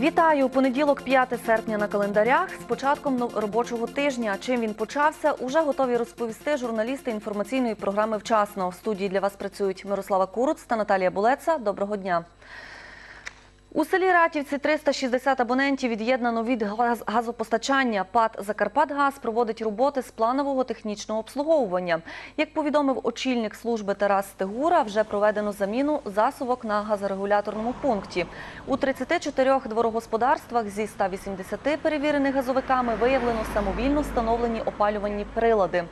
Вітаю! Понеділок, 5 серпня на календарях. З початком робочого тижня. Чим він почався, уже готові розповісти журналісти інформаційної програми Вчасно. В студії для вас працюють Мирослава Куруц та Наталія Булеца. Доброго дня. У селі Ратівці 360 абонентів від'єднано від газопостачання. ПАД «Закарпатгаз» проводить роботи з планового технічного обслуговування. Як повідомив очільник служби Тарас Стегура, вже проведено заміну засувок на газорегуляторному пункті. У 34 дворогосподарствах зі 180 перевірених газовиками виявлено самовільно встановлені опалювальні прилади.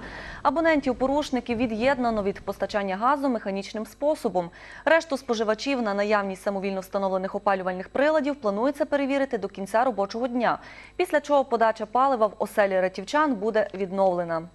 Абонентів-порушників від'єднано від постачання газу механічним способом. Решту споживачів на наявність самовільно встановлених опалювальних приладів планується перевірити до кінця робочого дня, після чого подача палива в оселі ратівчан буде відновлена.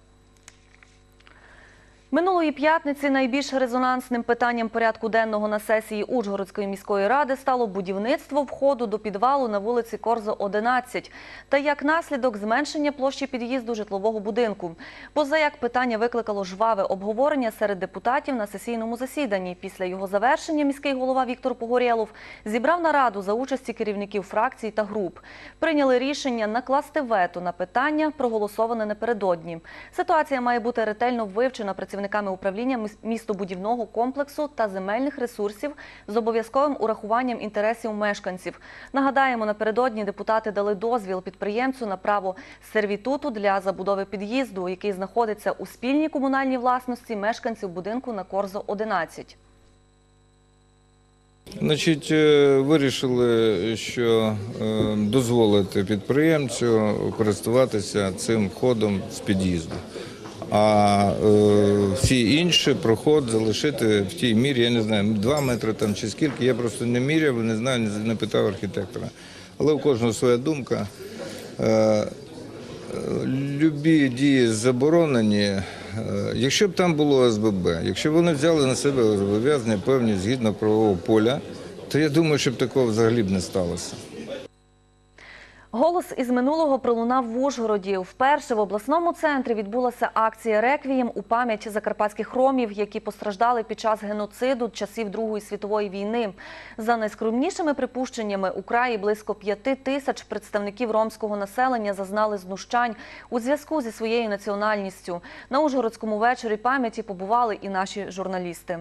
Минулої п'ятниці найбільш резонансним питанням порядку денного на сесії Ужгородської міської ради стало будівництво входу до підвалу на вулиці Корзо 11 та як наслідок зменшення площі під'їзду житлового будинку. Позаяк питання викликало жваве обговорення серед депутатів на сесійному засіданні. Після його завершення міський голова Віктор Погорєлов зібрав нараду за участі керівників фракцій та груп. Прийняли рішення накласти вето на питання, проголосоване напередодні. Ситуація має бути ретельно вивчена працівниками управління містобудівного комплексу та земельних ресурсів з обов'язковим урахуванням інтересів мешканців. Нагадаємо, напередодні депутати дали дозвіл підприємцю на право сервітуту для забудови під'їзду, який знаходиться у спільній комунальній власності мешканців будинку на Корзо 11. Значить, е, вирішили, що е, дозволити підприємцю користуватися цим входом з під'їзду. А е, всі інші проход залишити в тій мірі, я не знаю, 2 метри там чи скільки. Я просто не міряв, не знаю, не- питав архітектора. Але у кожного своя думка. Е, Любі дії заборонені. Е, Якщо б там було ОСББ, якщо б вони взяли на себе зобов'язання певні згідно правового поля, то я думаю, що б такого взагалі б не сталося. Голос із минулого пролунав в Ужгороді. Вперше в обласному центрі відбулася акція «Реквієм» у пам'ять закарпатських ромів, які постраждали під час геноциду часів Другої світової війни. За найскромнішими припущеннями, у краї близько п'яти тисяч представників ромського населення зазнали знущань у зв'язку зі своєю національністю. На Ужгородському вечорі пам'яті побували і наші журналісти.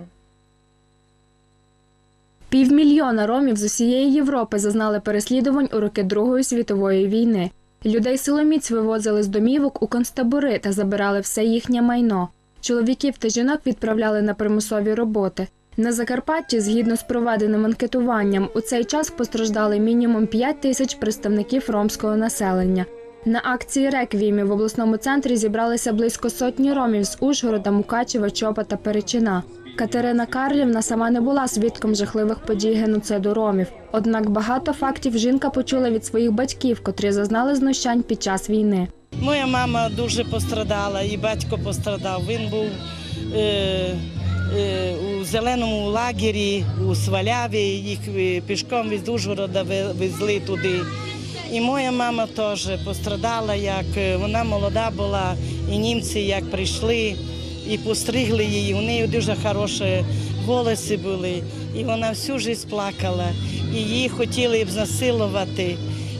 Півмільйона ромів з усієї Європи зазнали переслідувань у роки Другої світової війни. Людей силоміць вивозили з домівок у концтабори та забирали все їхнє майно. Чоловіків та жінок відправляли на примусові роботи. На Закарпатті, згідно з проведеним анкетуванням, у цей час постраждали мінімум 5 тисяч представників ромського населення. На акції реквіємів в обласному центрі зібралися близько сотні ромів з Ужгорода, Мукачева, Чопа та Перечина. Катерина Карлівна сама не була свідком жахливих подій геноциду ромів. Однак багато фактів жінка почула від своїх батьків, котрі зазнали знущань під час війни. Моя мама дуже пострадала, і батько пострадав. Він був е, е, у зеленому лагері у Сваляві, їх е, пішком від Ужгорода везли туди. І моя мама теж пострадала, як е, вона молода була, і німці як прийшли і постригли її. У неї дуже хороші волоси були, і вона всю життя плакала. І її хотіли б знасилувати.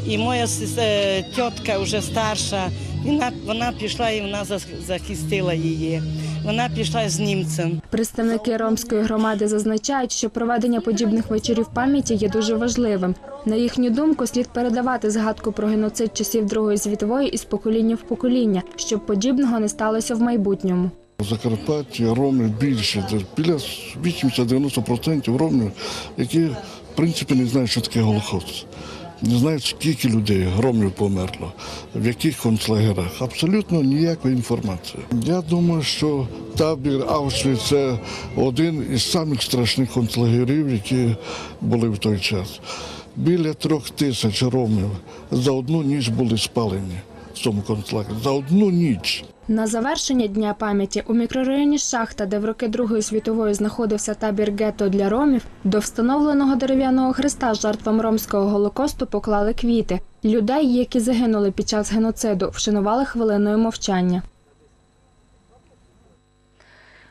І моя е, тітка вже старша, вона, вона пішла і вона захистила її. Вона пішла з німцем. Представники ромської громади зазначають, що проведення подібних вечорів пам'яті є дуже важливим. На їхню думку, слід передавати згадку про геноцид часів Другої світової із покоління в покоління, щоб подібного не сталося в майбутньому. У Закарпатті ромів більше, біля 80-90% ромів, які в принципі не знають, що таке Голокост. Не знають, скільки людей ромів померло, в яких концлагерах. Абсолютно ніякої інформації. Я думаю, що табір Аушвіц – це один із самих страшних концлагерів, які були в той час. Біля трьох тисяч ромів за одну ніч були спалені в цьому концлагері. За одну ніч. На завершення дня пам'яті у мікрорайоні Шахта, де в роки Другої світової знаходився табір гетто для ромів, до встановленого дерев'яного хреста жертвам ромського голокосту поклали квіти. Людей, які загинули під час геноциду, вшанували хвилиною мовчання.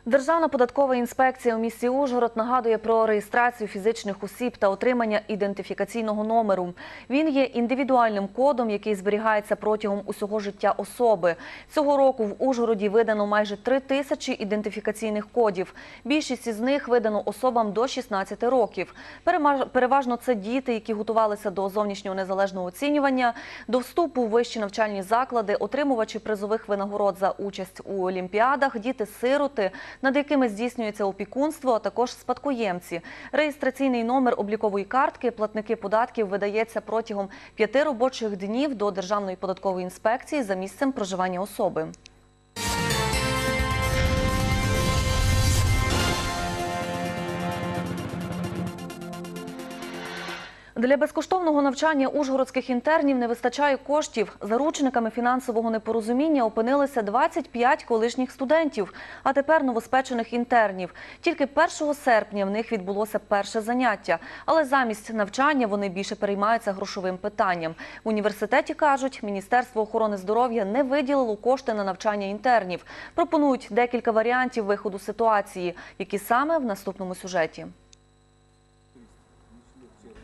Державна податкова інспекція у місті Ужгород нагадує про реєстрацію фізичних осіб та отримання ідентифікаційного номеру. Він є індивідуальним кодом, який зберігається протягом усього життя особи. Цього року в Ужгороді видано майже три тисячі ідентифікаційних кодів. Більшість із них видано особам до 16 років. Переважно це діти, які готувалися до зовнішнього незалежного оцінювання, до вступу у вищі навчальні заклади, отримувачі призових винагород за участь у олімпіадах, діти-сироти, над якими здійснюється опікунство, а також спадкоємці. Реєстраційний номер облікової картки платники податків видається протягом п'яти робочих днів до Державної податкової інспекції за місцем проживання особи. Для безкоштовного навчання ужгородських інтернів не вистачає коштів. Заручниками фінансового непорозуміння опинилися 25 колишніх студентів, а тепер новоспечених інтернів. Тільки 1 серпня в них відбулося перше заняття. Але замість навчання вони більше переймаються грошовим питанням. В університеті кажуть, Міністерство охорони здоров'я не виділило кошти на навчання інтернів. Пропонують декілька варіантів виходу ситуації, які саме в наступному сюжеті.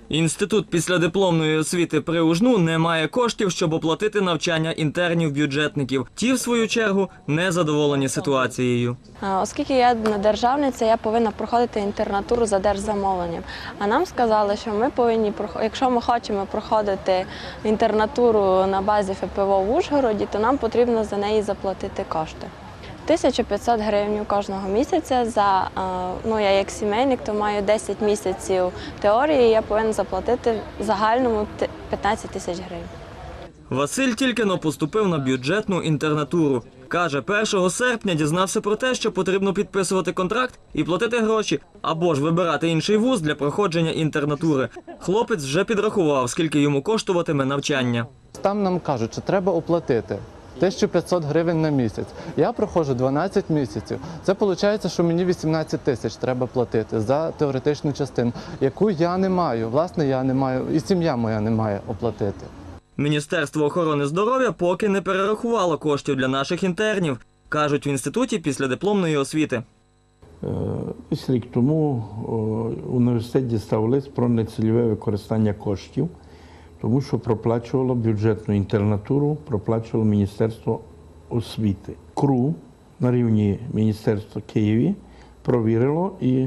Інститут післядипломної освіти при УЖНУ не має коштів, щоб оплатити навчання інтернів-бюджетників. Ті, в свою чергу, не задоволені ситуацією. Оскільки я державниця, я повинна проходити інтернатуру за держзамовленням. А нам сказали, що ми повинні якщо ми хочемо проходити інтернатуру на базі ФПО в Ужгороді, то нам потрібно за неї заплатити кошти. 1500 гривень кожного місяця за ну я як сімейник, то маю 10 місяців теорії. Я повинна заплатити в загальному ти- 15 тисяч гривень. Василь тільки но поступив на бюджетну інтернатуру. Каже, 1 серпня дізнався про те, що потрібно підписувати контракт і платити гроші, або ж вибирати інший вуз для проходження інтернатури. Хлопець вже підрахував, скільки йому коштуватиме навчання. Там нам кажуть, що треба оплатити 1500 гривень на місяць. Я проходжу 12 місяців. Це виходить, що мені 18 тисяч треба платити за теоретичну частину, яку я не маю. Власне, я не маю, і сім'я моя не має оплатити. Міністерство охорони здоров'я поки не перерахувало коштів для наших інтернів, кажуть в інституті післядипломної освіти. Е, Ось рік тому університет дістав лист про нецільове використання коштів, тому що проплачувало бюджетну інтернатуру, проплачувало Міністерство освіти. КРУ на рівні Міністерства Києві провірило і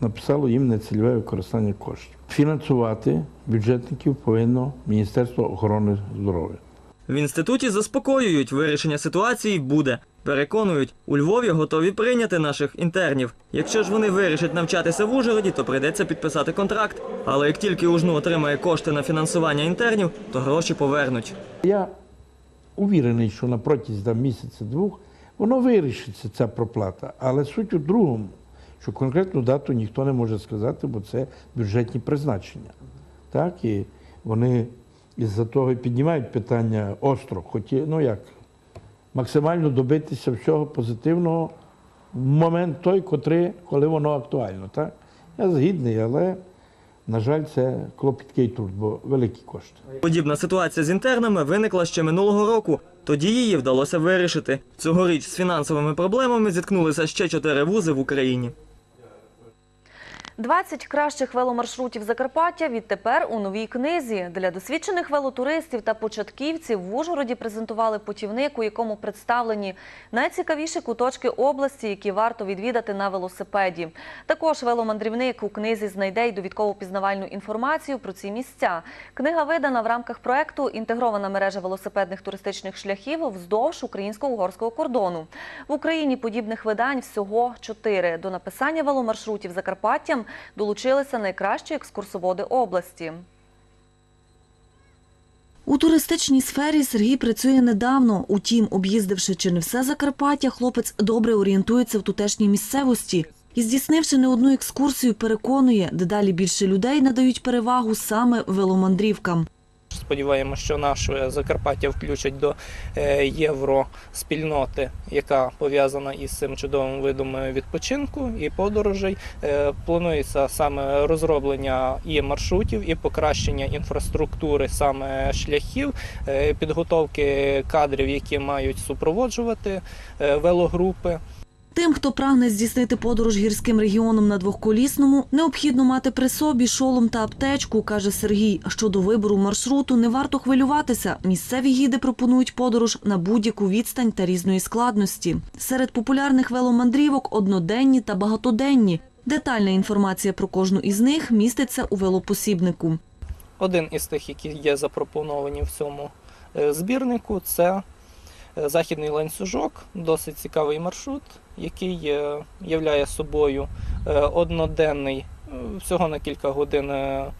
написало їм нецільове використання коштів. Фінансувати бюджетників повинно Міністерство охорони здоров'я. В інституті заспокоюють, вирішення ситуації буде. Переконують, у Львові готові прийняти наших інтернів. Якщо ж вони вирішать навчатися в Ужгороді, то прийдеться підписати контракт. Але як тільки УЖНУ отримає кошти на фінансування інтернів, то гроші повернуть. Я увірений, що на протязі місяця-двох воно вирішиться, ця проплата. Але суть у другому, що конкретну дату ніхто не може сказати, бо це бюджетні призначення. Так, і вони із-за того і піднімають питання остро, хоті, ну як, максимально добитися всього позитивного в момент той, котрий, коли воно актуально. Так? Я згідний, але, на жаль, це клопіткий труд, бо великі кошти. Подібна ситуація з інтернами виникла ще минулого року. Тоді її вдалося вирішити. Цьогоріч з фінансовими проблемами зіткнулися ще чотири вузи в Україні. 20 кращих веломаршрутів Закарпаття відтепер у новій книзі. Для досвідчених велотуристів та початківців в Ужгороді презентували путівник, у якому представлені найцікавіші куточки області, які варто відвідати на велосипеді. Також веломандрівник у книзі знайде й довідково-пізнавальну інформацію про ці місця. Книга видана в рамках проекту Інтегрована мережа велосипедних туристичних шляхів вздовж українсько-угорського кордону. В Україні подібних видань всього чотири. До написання веломаршрутів Закарпаттям долучилися найкращі екскурсоводи області. У туристичній сфері Сергій працює недавно. Утім, об'їздивши чи не все Закарпаття, хлопець добре орієнтується в тутешній місцевості. І здійснивши не одну екскурсію, переконує, дедалі більше людей надають перевагу саме веломандрівкам. Сподіваємося, що наше Закарпаття включать до е, євроспільноти, яка пов'язана із цим чудовим видом відпочинку і подорожей. Е, Планується саме розроблення і маршрутів, і покращення інфраструктури саме шляхів, е, підготовки кадрів, які мають супроводжувати е, велогрупи. Тим, хто прагне здійснити подорож гірським регіоном на двохколісному, необхідно мати при собі шолом та аптечку, каже Сергій. Щодо вибору маршруту не варто хвилюватися. Місцеві гіди пропонують подорож на будь-яку відстань та різної складності. Серед популярних веломандрівок одноденні та багатоденні. Детальна інформація про кожну із них міститься у велопосібнику. Один із тих, які є запропоновані в цьому е, збірнику, це західний ланцюжок, досить цікавий маршрут, який е, являє собою е, одноденний, е, всього на кілька годин е,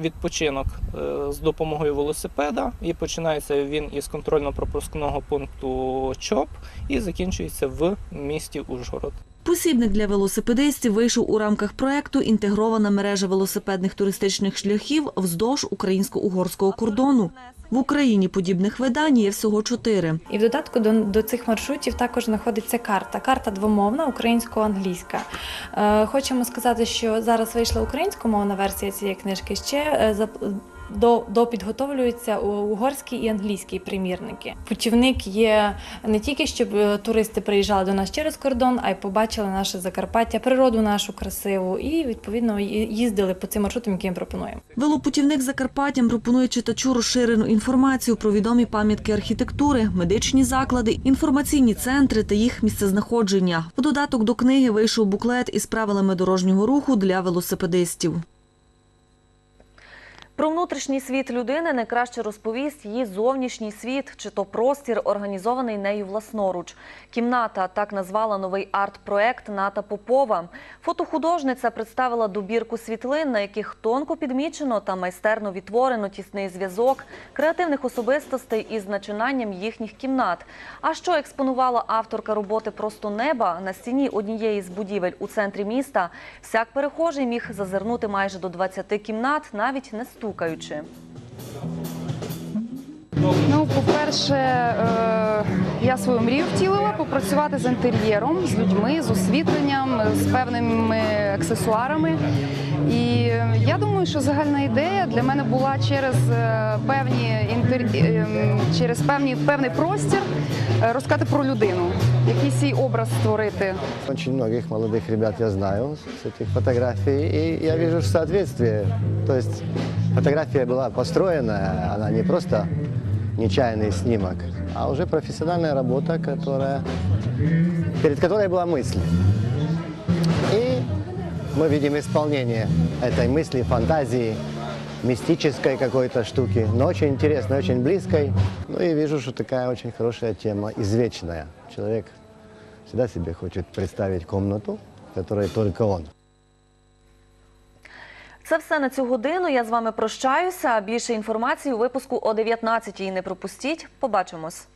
відпочинок е, з допомогою велосипеда. І починається він із контрольно-пропускного пункту ЧОП і закінчується в місті Ужгород. Посібник для велосипедистів вийшов у рамках проекту Інтегрована мережа велосипедних туристичних шляхів вздовж українсько-угорського кордону. В Україні подібних видань є всього чотири. І в додатку до, до цих маршрутів також знаходиться карта. Карта двомовна, українсько-англійська. Е, хочемо сказати, що зараз вийшла українськомовна версія цієї книжки. Ще е, до, допідготовлюються у- угорські і англійські примірники. Путівник є не тільки щоб е, туристи приїжджали до нас через кордон, а й побачили наше Закарпаття, природу нашу красиву і відповідно їздили по цим маршрутам, які ми пропонуємо. Велопутівник Закарпаттям пропонує читачу розширену інформацію про відомі пам'ятки архітектури, медичні заклади, інформаційні центри та їх місцезнаходження. В додаток до книги вийшов буклет із правилами дорожнього руху для велосипедистів. Про внутрішній світ людини найкраще розповість її зовнішній світ, чи то простір, організований нею власноруч. Кімната так назвала новий арт-проект Ната Попова. Фотохудожниця представила добірку світлин, на яких тонко підмічено та майстерно відтворено тісний зв'язок креативних особистостей із начинанням їхніх кімнат. А що експонувала авторка роботи Просто неба на стіні однієї з будівель у центрі міста, всяк перехожий міг зазирнути майже до 20 кімнат, навіть не стукаючи. Ну, по-перше, е, я свою мрію втілила попрацювати з інтер'єром, з людьми, з освітленням, з певними аксесуарами. І я думаю, що загальна ідея для мене була через е, певні інтер... е, через певні певний простір розказати про людину, якийсь свій образ створити. Очень многих молодых ребят я знаю с этих фотографий, и я вижу соответствие. То есть фотография была построена, она не просто нечаянный снимок, а уже профессиональная работа, которая, перед которой была мысль. И мы видим исполнение этой мысли, фантазии, мистической какой-то штуки, но очень интересной, очень близкой. Ну и вижу, что такая очень хорошая тема, извечная. Человек всегда себе хочет представить комнату, в которой только он. Це все на цю годину. Я з вами прощаюся. Більше інформації у випуску о 19-й не пропустіть. Побачимось.